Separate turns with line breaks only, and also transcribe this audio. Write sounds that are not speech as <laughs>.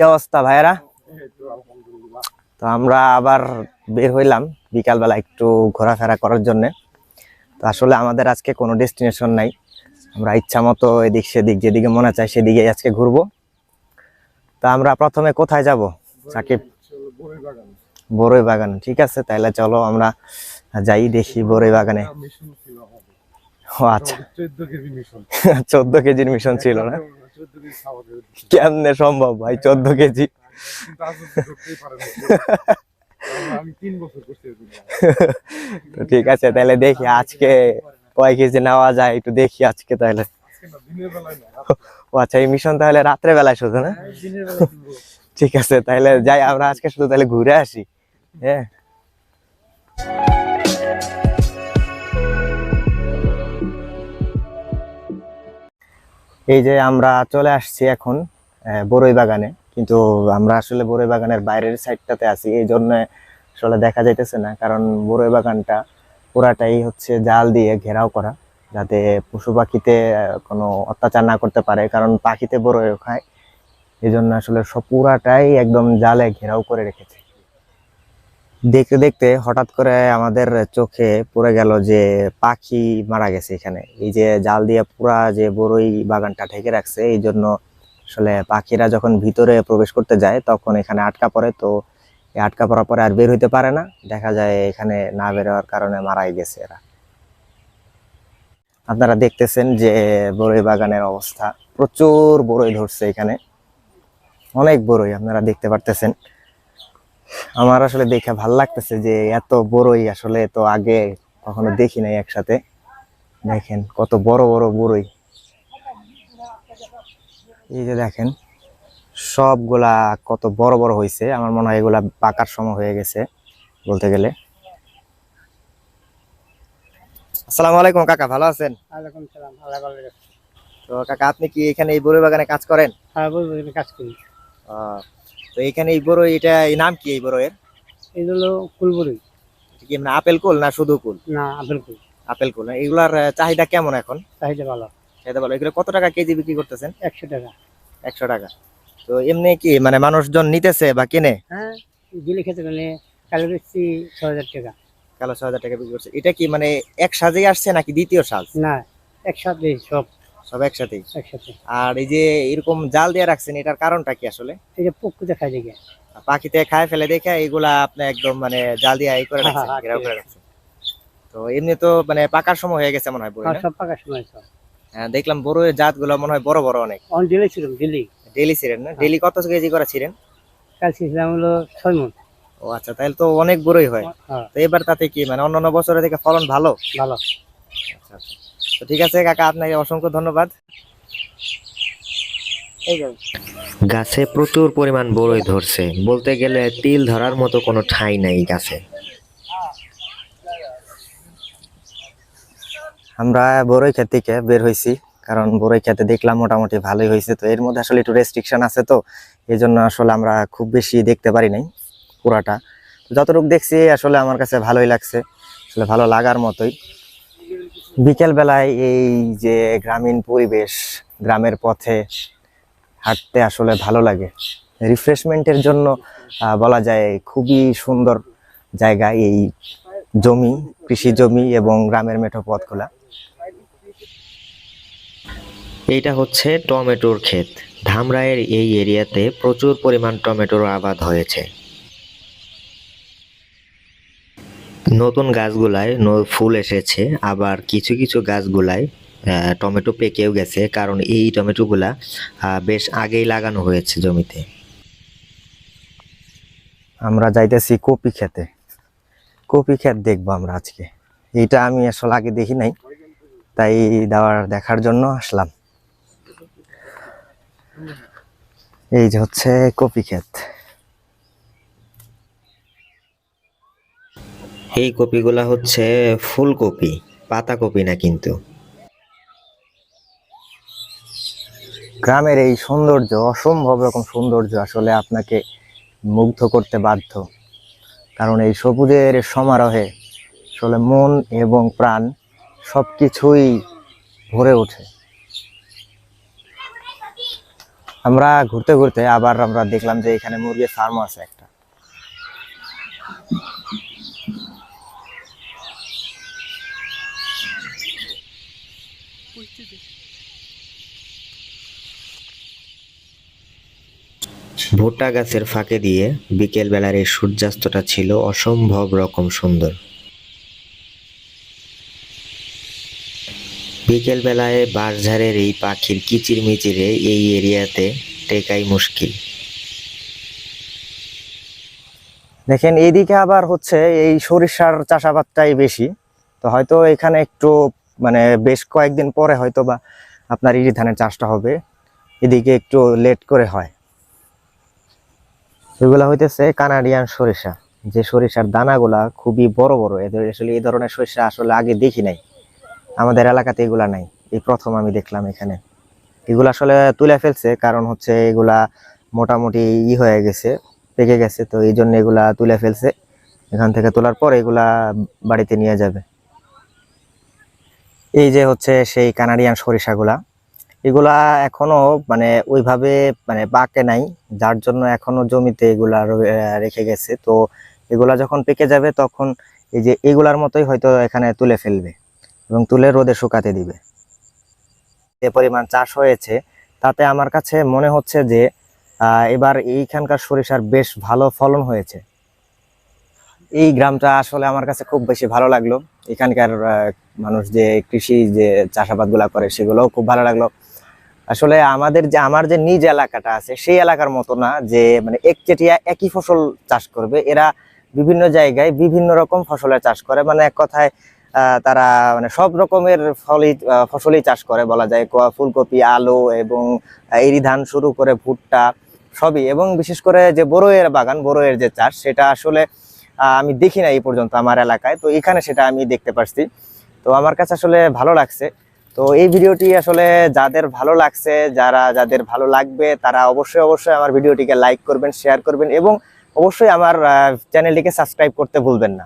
কি অবস্থা ভাইরা তো আমরা আবার বের হইলাম বিকালবেলা একটু ঘোরাফেরা করার জন্য। তো আসলে আমাদের আজকে কোনো ডেস্টিনেশন নাই। আমরা ইচ্ছা মতো এদিক সেদিক যেদিকে মনে চায় সেদিকে আজকে ঘুরবো। তো আমরা প্রথমে কোথায় যাব? সাকিব? বড়ই বাগান ঠিক আছে? তাহলে চলো আমরা যাই দেখি বড়ই বাগানে। ও আচ্ছা।
চোদ্দ
কেজির মিশন ছিল না? <laughs> কেমনে সম্ভব ভাই? চোদ্দ কেজি। <laughs> তো ঠিক আছে তাহলে দেখি আজকে কয় কেজি নেওয়া যায় একটু দেখি আজকে তাহলে। ও আচ্ছা এই মিশন তাহলে রাত্রে বেলায় শুধু না?
কিনবো।
ঠিক আছে তাহলে যাই আমরা আজকে শুধু তাহলে ঘুরে আসি। হ্যাঁ। এই যে আমরা চলে আসছি এখন বড়ই বাগানে। কিন্তু আমরা আসলে বরই বাগানের বাইরের সাইডটাতে আছি, এই জন্য আসলে দেখা যাইতেছে না, কারণ বরই বাগানটা পুরাটাই হচ্ছে জাল দিয়ে ঘেরাও করা, যাতে পশু পাখিতে কোনো অত্যাচার না করতে পারে, কারণ পাখিতে বড়ই খায়। এই জন্য আসলে সব পুরাটাই একদম জালে ঘেরাও করে রেখেছে। দেখতে দেখতে হঠাৎ করে আমাদের চোখে পড়ে গেল যে পাখি মারা গেছে এখানে। এই যে জাল দিয়ে পুরা যে বড়ই বাগানটা ঢেকে রাখছে, এই জন্য আসলে পাখিরা যখন ভিতরে প্রবেশ করতে যায়, তখন এখানে আটকা পড়ে। তো আটকা পড়ার পরে আর বের হইতে পারে না। দেখা যায় এখানে না বের হওয়ার কারণে মারাই গেছে এরা। আপনারা দেখতেছেন যে বড়ই বাগানের অবস্থা। প্রচুর বড়ই ধরছে এখানে। অনেক বড়ই আপনারা দেখতে পারতেছেন। আমার আসলে দেখে ভালো লাগতেছে যে এত বড়ই আসলে তো আগে কখনো দেখি নাই একসাথে। দেখেন কত বড় বড় বড়ই। এই যে দেখেন সবগুলা কত বড় বড় হয়েছে আমার মনে হয় এগুলা পাকার সময় হয়ে গেছে বলতে গেলে। আসসালামু আলাইকুম কাকা ভালো আছেন? তো কাকা আপনি কি এখানে এই বড়ই বাগানে কাজ করেন?
হ্যাঁ কাজ করি।
এখানে এই বড়ই এটা এই নাম কি এই বড়ইয়ের
এগুলো কুলবুরি
এটা কি মানে আপেল কুল না শুধু কুল?
না আপেল কুল।
আপেল কুল। এগুলার চাহিদা কেমন এখন?
চাহিদা ভালো।
চাহিদা ভালো। এগুলো কত টাকা কেজি বিক্রি করতেছেন?
একশো টাকা।
একশো টাকা। তো এমনি কি মানে মানুষজন নিতেছে বা কিনে?
হ্যাঁ দিলে খেতে গেলে কালো বেশি ছ হাজার টাকা।
কালো ছয় হাজার টাকা বিক্রি করছে। এটা কি মানে এক সাজেই আসছে নাকি দ্বিতীয় সাজ?
না একসাথে সব।
সব একসাথেই
একসাথে।
আর এই যে এরকম জাল দিয়ে রাখছেন এটার কারণটা কি আসলে?
এই যে দেখে
পাখিতে খায় ফেলে দেখে এগুলা আপনি একদম মানে জাল দিয়ে এই করে রাখছেন
হ্যাঁ,
ঘেরাও করে রাখছেন। তো এমনি তো মানে পাকার সময় হয়ে গেছে মনে হয় বই
সব পাকার সময় সব
হ্যাঁ, দেখলাম বড় জাতগুলো মনে হয় বড় বড় অনেক।
অন দিলে ছিলাম দিল্লি
ডেলি ছিলেন না? ডেলি কত কেজি করে ছিলেন?
কাল ছিলাম হলো ছয় মন।
ও আচ্ছা তাহলে তো অনেক বড়ই হয়।
হ্যাঁ।
তো এবার তাতে কি মানে অন্যান্য বছরের থেকে ফলন ভালো?
ভালো।
আচ্ছা আচ্ছা। তো ঠিক আছে কাকা আপনাকে অসংখ্য ধন্যবাদ।
গাছে প্রচুর পরিমাণ বড়ই ধরছে। বলতে গেলে তিল ধরার মতো কোনো ঠাঁই নাই গাছে।
আমরা বড়ই ক্ষেত থেকে বের হয়েছি কারণ বড়ই খেতে দেখলাম মোটামুটি ভালোই হয়েছে তো এর মধ্যে আসলে একটু রেস্ট্রিকশন আছে তো এই জন্য আসলে আমরা খুব বেশি দেখতে পারি নাই পুরাটা। যতটুকু দেখছি আসলে আমার কাছে ভালোই লাগছে। আসলে ভালো লাগার মতোই। বিকেল বেলায় এই যে গ্রামীণ পরিবেশ, গ্রামের পথে হাঁটতে আসলে ভালো লাগে। রিফ্রেশমেন্টের জন্য বলা যায় খুবই সুন্দর জায়গা এই জমি, কৃষি জমি এবং গ্রামের মেঠো পথগুলা।
এইটা হচ্ছে টমেটোর ক্ষেত। ধামরায়ের এই এরিয়াতে প্রচুর পরিমাণ টমেটোর আবাদ হয়েছে। নতুন গাছগুলায় ফুল এসেছে, আবার কিছু কিছু গাছগুলায় টমেটো পেকেও গেছে, কারণ এই টমেটোগুলা বেশ আগেই লাগানো হয়েছে জমিতে।
আমরা যাইতেছি কপি খেতে কপি ক্ষেত দেখব আমরা আজকে। এইটা আমি আসলে আগে দেখি নাই, তাই দেওয়ার, দেখার জন্য আসলাম। এই যে হচ্ছে কপি ক্ষেত।
এই কপিগুলা হচ্ছে ফুলকপি, পাতাকপি না কিন্তু।
গ্রামের এই সৌন্দর্য, অসম্ভব রকম সৌন্দর্য আসলে আপনাকে মুগ্ধ করতে বাধ্য। কারণ এই সবুজের সমারোহে আসলে মন এবং প্রাণ সব কিছুই ভরে ওঠে। আমরা ঘুরতে ঘুরতে আবার আমরা দেখলাম যে এখানে মুরগির ফার্ম আছে একটা।
ভুট্টা গাছের ফাঁকে দিয়ে বিকেল বেলার এই সূর্যাস্তটা ছিল অসম্ভব রকম সুন্দর। বিকেল বেলায় বাঁশঝাড়ের এই পাখির কিচির মিচিরে এই এরিয়াতে টেকাই মুশকিল।
দেখেন এইদিকে আবার হচ্ছে এই সরিষার চাষাবাদটাই বেশি। তো হয়তো এখানে একটু মানে বেশ কয়েকদিন পরে হয়তো বা আপনার ইরি ধানের চাষটা হবে। এদিকে একটু লেট করে হয়। এগুলা হইতেছে কানাডিয়ান সরিষা। যে সরিষার দানাগুলা খুবই বড় বড়, এদের আসলে এই ধরনের সরিষা আসলে আগে দেখি নাই। আমাদের এলাকাতে এগুলা নাই। এই প্রথম আমি দেখলাম এখানে। এগুলা আসলে তুলে ফেলছে, কারণ হচ্ছে এগুলা মোটামুটি ই হয়ে গেছে, পেকে গেছে, তো এই জন্য এগুলা তুলে ফেলছে। এখান থেকে তোলার পর এগুলা বাড়িতে নিয়ে যাবে। এই যে হচ্ছে সেই কানাডিয়ান সরিষাগুলা, এগুলা এখনও মানে ওইভাবে মানে পাকে নাই, যার জন্য এখনও জমিতে এগুলা রেখে গেছে। তো এগুলা যখন পেকে যাবে তখন এই যে এগুলার মতোই হয়তো এখানে তুলে ফেলবে এবং তুলে রোদে শুকাতে দিবে। যে পরিমাণ চাষ হয়েছে, তাতে আমার কাছে মনে হচ্ছে যে এবার এইখানকার সরিষার বেশ ভালো ফলন হয়েছে। এই গ্রামটা আসলে আমার কাছে খুব বেশি ভালো লাগল। এখানকার মানুষ যে কৃষি যে চাষাবাদগুলা করে সেগুলোও খুব ভালো লাগল। আসলে আমাদের যে, আমার যে নিজ এলাকাটা আছে সেই এলাকার মতো না যে মানে একচেটিয়া একই ফসল চাষ করবে। এরা বিভিন্ন জায়গায় বিভিন্ন রকম ফসলের চাষ করে। মানে এক কথায় তারা মানে সব রকমের ফলই ফসলই চাষ করে বলা যায়। ফুলকপি, আলু এবং এরি ধান শুরু করে ভুট্টা সবই। এবং বিশেষ করে যে বড়ইয়ের বাগান, বড়ইয়ের যে চাষ, সেটা আসলে আমি দেখি না এই পর্যন্ত আমার এলাকায়। তো এখানে সেটা আমি দেখতে পারছি। তো আমার কাছে আসলে ভালো লাগছে। তো এই ভিডিওটি আসলে যাদের ভালো লাগছে, যারা যাদের ভালো লাগবে, তারা অবশ্যই অবশ্যই আমার ভিডিওটিকে লাইক করবেন শেয়ার করবেন এবং অবশ্যই আমার চ্যানেলটিকে সাবস্ক্রাইব করতে ভুলবেন না।